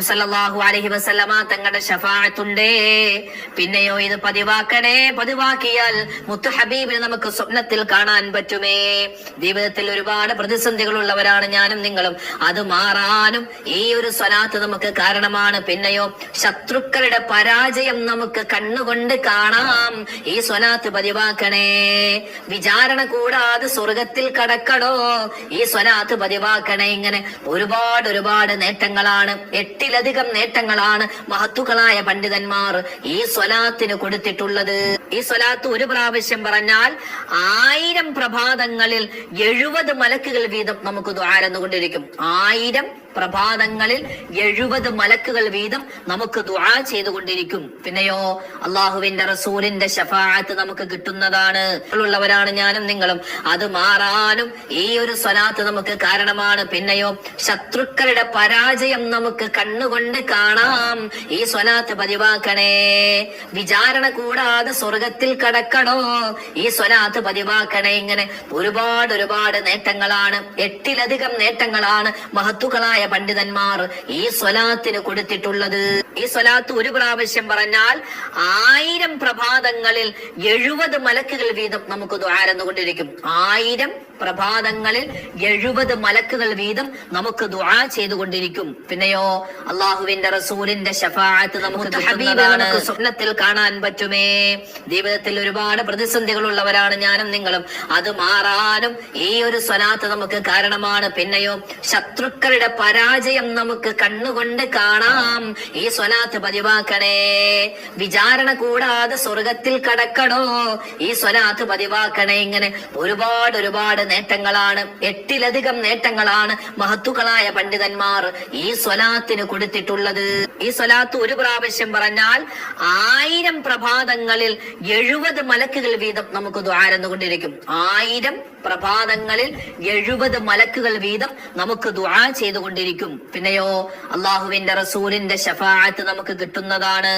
സല്ലല്ലാഹു അലൈഹി വസല്ലമ തങ്ങളുടെ ഷഫാഅത്തുണ്ടേ പിന്നെയോ ഇത് പതിവാക്കണേ. പതിവാക്കിയാൽ മുത്തു ഹബീബിനെ നമുക്ക് സ്വപ്നത്തിൽ കാണാൻ പറ്റുമേ. ജീവിതത്തിൽ ഒരുപാട് പ്രതിസന്ധികൾ ഉള്ളവരാണ് ഞാനും നിങ്ങളും. അത് മാറാനും ഈ ഒരു സ്വലാത്ത് നമുക്ക് കാരണമാണ്. പിന്നെയോ ശത്രുക്കളുടെ പരാജയം നമുക്ക് കണ്ണുകൊണ്ട് കാണാം. ഈ സ്വലാത്ത് പതിവാക്കണേ. വിചാരണ കൂടാതെ സ്വർഗത്തിൽ കടക്കണോ? ഈ സ്വലാത്ത് പതിവാക്കണേ. ഇങ്ങനെ ഒരുപാട് ഒരുപാട് നേട്ടങ്ങളാണ്. എട്ടിലധികം നേട്ടങ്ങളാണ് മഹത്തുക്കളായ പണ്ഡിതന്മാർ ഈ സ്വലാത്തിന് കൊടുത്തിട്ടുള്ളത്. ഈ സ്വലാത്ത് ഒരു പ്രാവശ്യം പറഞ്ഞാൽ ആയിരം പ്രഭാതങ്ങളിൽ എഴുപത് മലക്കുകൾ വീതം നമുക്ക് ദ്വാരന്നുകൊണ്ടിരിക്കും. ആയിരം പ്രഭാതങ്ങളിൽ എഴുപത് മലക്കുകൾ വീതം നമുക്ക് ദുആ ചെയ്തുകൊണ്ടിരിക്കും. പിന്നെയോ അള്ളാഹുവിന്റെ റസൂലിന്റെ ഷഫാഅത്ത് നമുക്ക് കിട്ടുന്നതാണ്. ഉള്ളവരാണ് ഞാനും നിങ്ങളും. അത് മാറാനും ഈ ഒരു സ്വലാത്ത് നമുക്ക് കാരണമാണ്. പിന്നെയോ ശത്രുക്കളുടെ പരാജയം നമുക്ക് കണ്ണുകൊണ്ട് കാണാം. ഈ സ്വലാത്ത് പതിവാക്കണേ. വിചാരണ കൂടാതെ സ്വർഗത്തിൽ കടക്കണോ? ഈ സ്വലാത്ത് പതിവാക്കണേ. ഇങ്ങനെ ഒരുപാട് ഒരുപാട് നേട്ടങ്ങളാണ്. എട്ടിലധികം നേട്ടങ്ങളാണ് മഹത്തുക്കളായ പണ്ഡിതന്മാർ ഈ സ്വലാത്തിന് കൊടുത്തിട്ടുള്ളത്. ഈ സ്വലാത്ത് ഒരു പ്രാവശ്യം പറഞ്ഞാൽ ആയിരം പ്രഭാതങ്ങളിൽ എഴുപത് മലക്കുകൾ വീതം നമുക്ക് ദ്വാരന്നുകൊണ്ടിരിക്കും ആയിരം പ്രഭാതങ്ങളിൽ എഴുപത് മലക്കുകൾ വീതം നമുക്ക് ദുആ ചെയ്തുകൊണ്ടിരിക്കും. പിന്നെയോ അള്ളാഹുവിന്റെ റസൂലിന്റെ ഷഫാഅത്ത് നമുക്ക് ഹബീബാണ് സ്വപ്നത്തിൽ കാണാൻ പറ്റുമേ? ജീവിതത്തിൽ ഒരുപാട് പ്രതിസന്ധികൾ ഉള്ളവരാണ് ഞാനും നിങ്ങളും. അത് മാറാനും ഈ ഒരു സ്വലാത്ത് നമുക്ക് കാരണമാണ്. പിന്നെയോ ശത്രുക്കളുടെ പരാജയം നമുക്ക് കണ്ണുകൊണ്ട് കാണാം. ഈ സ്വലാത്ത് പതിവാക്കണേ. വിചാരണ കൂടാതെ സ്വർഗത്തിൽ കടക്കണോ? ഈ സ്വലാത്ത് പതിവാക്കണേ. ഇങ്ങനെ ഒരുപാട് ഒരുപാട് നേട്ടങ്ങളാണ്. എട്ടിലധികം നേട്ടങ്ങളാണ് മഹത്തുക്കളായ പണ്ഡിതന്മാർ ഈ സ്വലാത്തിന് കൊടുത്തിട്ടുള്ളത്. ഈ സ്വലാത്ത് ഒരു പ്രാവശ്യം പറഞ്ഞാൽ ആയിരം പ്രഭാതങ്ങളിൽ എഴുപത് മലക്കുകൾ വീതം നമുക്ക് ദ്വാരന്നുകൊണ്ടിരിക്കും ആയിരം പ്രഭാതങ്ങളിൽ എഴുപത് മലക്കുകൾ വീതം നമുക്ക് ദ്വാ ചെയ്തുകൊണ്ടിരിക്കും. പിന്നെയോ അള്ളാഹുവിന്റെ റസൂലിന്റെ ഷഫാഅത്ത് നമുക്ക് കിട്ടുന്നതാണ്.